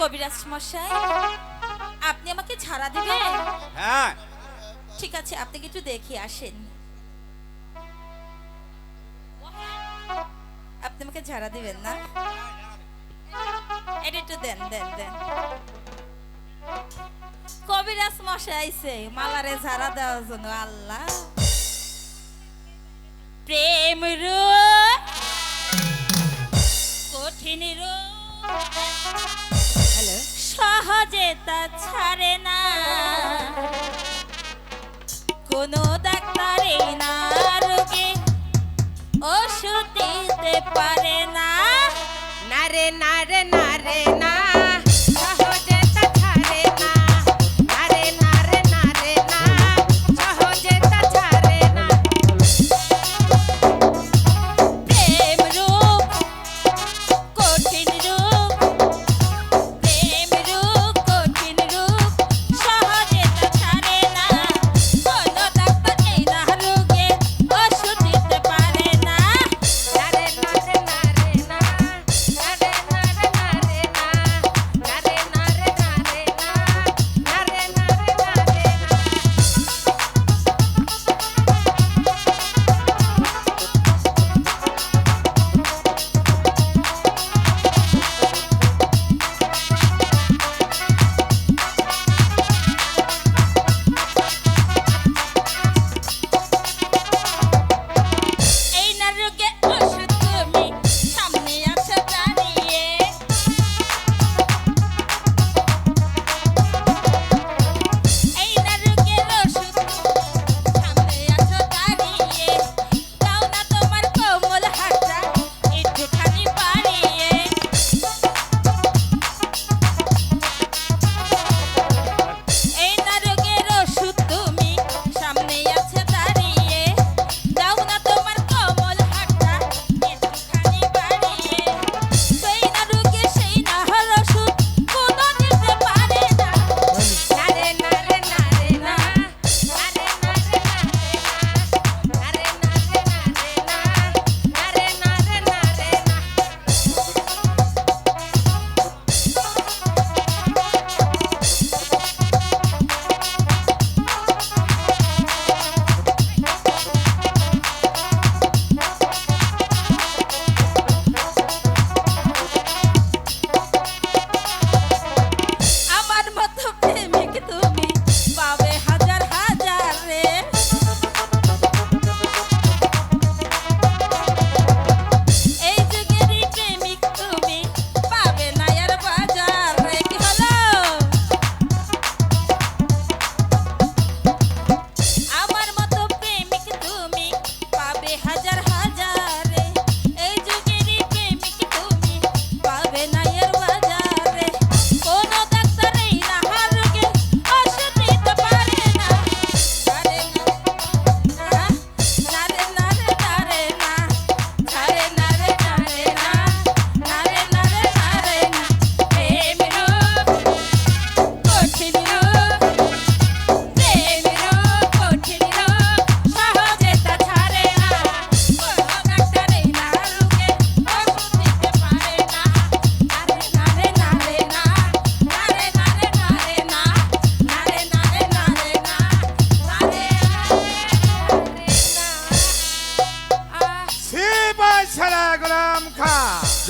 কবিরাজ মশাই আপনি আমাকে ছাড়া দিবেন? হ্যাঁ। ঠিক আছে আপনি কিছু আসেন। আপনি আমাকে ঝাড়া দিবেন না? এটা একটু দেন দেন দেন। কবিরাজ মশাইছে মালারে ঝাড়া দেওয়ার জন্য আল্লাহ। প্রেম রূপ যে তা ছাড়ে না। কোনো ডাক্তারে না, রোগে ওষুধ দিতে পারে না। নারে নারে নারে না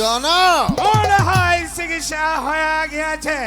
জন মনে হয় চিকিৎসা হয়ে গিয়েছে।